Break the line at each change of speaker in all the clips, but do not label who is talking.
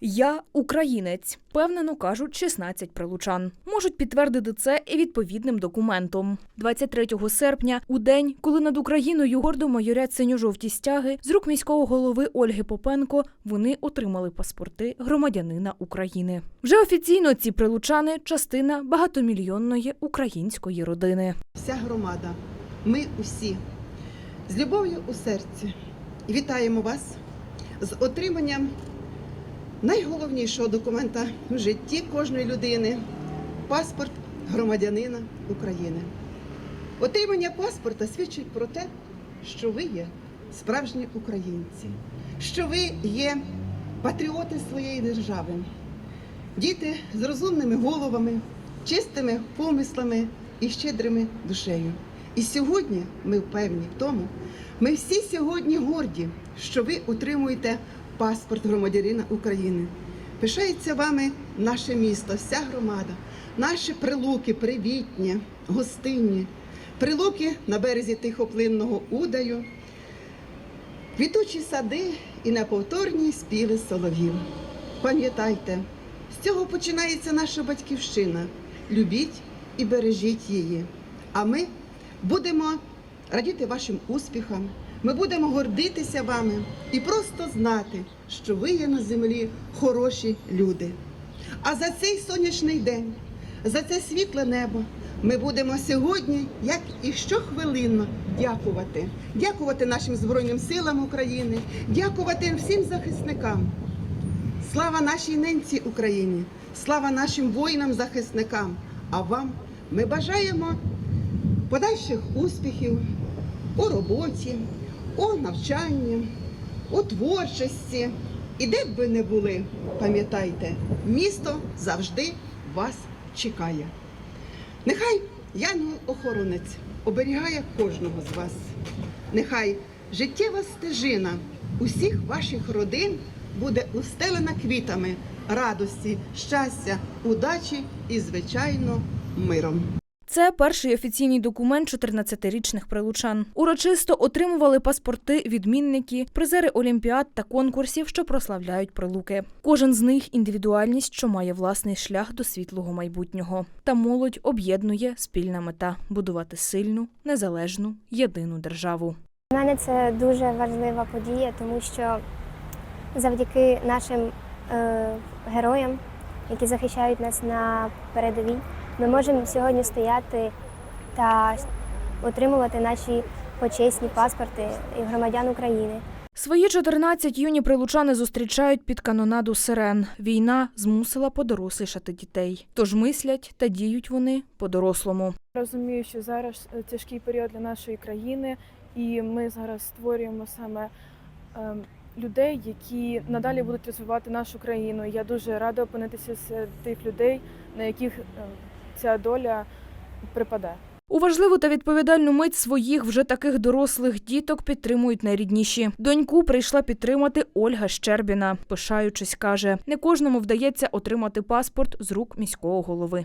Я українець, впевнено кажуть 16 прилучан. Можуть підтвердити це і відповідним документом. 23 серпня, у день, коли над Україною гордо майорять синьо-жовті стяги, з рук міського голови Ольги Попенко вони отримали паспорти громадянина України. Вже офіційно ці прилучани частина багатомільйонної української родини.
вся громада, ми усі з любов'ю у серці вітаємо вас з отриманням найголовнішого документа в житті кожної людини паспорт громадянина України. Отримання паспорта свідчить про те, що ви є справжні українці, що ви є патріоти своєї держави, діти з розумними головами, чистими помислами і щедрими душею. І сьогодні ми впевнені в тому, ми всі сьогодні горді, що ви отримуєте паспорт громадянина України. Пишається вами наше місто, вся громада, наші прилуки привітні, гостинні, прилуки на березі тихоплинного удаю, квітучі сади і неповторні співи соловів. Пам'ятайте, з цього починається наша батьківщина. Любіть і бережіть її. А ми будемо радіти вашим успіхам. Ми будемо гордитися вами і просто знати, що ви є на землі хороші люди. А за цей сонячний день, за це світле небо ми будемо сьогодні, як і щохвилинно, дякувати. Дякувати нашим Збройним силам України, дякувати всім захисникам. Слава нашій ненці Україні, слава нашим воїнам-захисникам. А вам ми бажаємо подальших успіхів у роботі, у навчанні, у творчості. І де б ви не були, пам'ятайте, місто завжди вас чекає. Нехай янгол-охоронець оберігає кожного з вас. Нехай життєва стежина усіх ваших родин буде устелена квітами радості, щастя, удачі і, звичайно, миром.
Це перший офіційний документ 14-річних прилучан. Урочисто отримували паспорти відмінники, призери олімпіад та конкурсів, що прославляють прилуки. Кожен з них індивідуальність, що має власний шлях до світлого майбутнього. Та молодь об'єднує спільна мета будувати сильну, незалежну, єдину державу.
Для мене це дуже важлива подія, тому що завдяки нашим е, героям, які захищають нас на передовій, ми можемо сьогодні стояти та отримувати наші почесні паспорти і громадян України.
Свої 14 юні прилучани зустрічають під канонаду сирен. Війна змусила подорослішати дітей. Тож мислять та діють вони по-дорослому.
Розумію, що зараз е, тяжкий період для нашої країни, і ми зараз створюємо саме ем, людей, які надалі будуть розвивати нашу країну. Я дуже рада опинитися серед тих людей, на яких ем, ця доля припаде.
У важливу та відповідальну мить своїх вже таких дорослих діток підтримують найрідніші. Доньку прийшла підтримати Ольга Щербіна. Пишаючись, каже, не кожному вдається отримати паспорт з рук міського голови.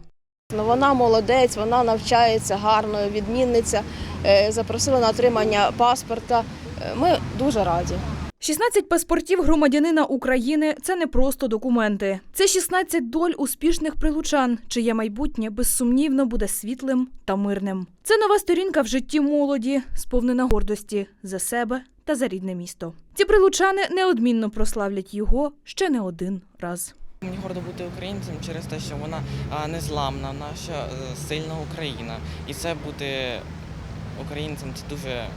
Ну, Вона молодець, вона навчається гарно, відмінниця. Е, Запросила на отримання паспорта. Е, Ми дуже раді.
16 паспортів громадянина України це не просто документи. Це 16 доль успішних прилучан, чиє майбутнє безсумнівно буде світлим та мирним. Це нова сторінка в житті молоді, сповнена гордості за себе та за рідне місто. Ці прилучани неодмінно прославлять його ще не один раз.
Мені гордо бути українцем через те, що вона незламна, наша е, сильна Україна. І це бути українцем це дуже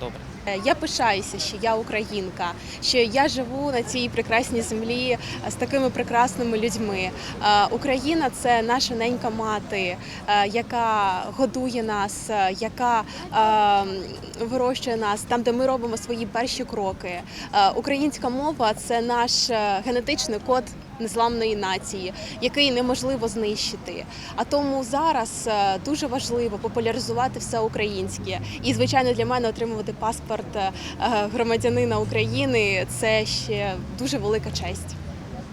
добре.
Я пишаюся, що я українка, що я живу на цій прекрасній землі з такими прекрасними людьми. Е, Україна це наша ненька мати, е, яка годує нас, е, яка е, вирощує нас там, де ми робимо свої перші кроки. Е, Українська мова це наш е, генетичний код. Незламної нації, який неможливо знищити. А тому зараз е, дуже важливо популяризувати все українське. І, звичайно, для мене отримувати паспорт е, громадянина України це ще дуже велика честь.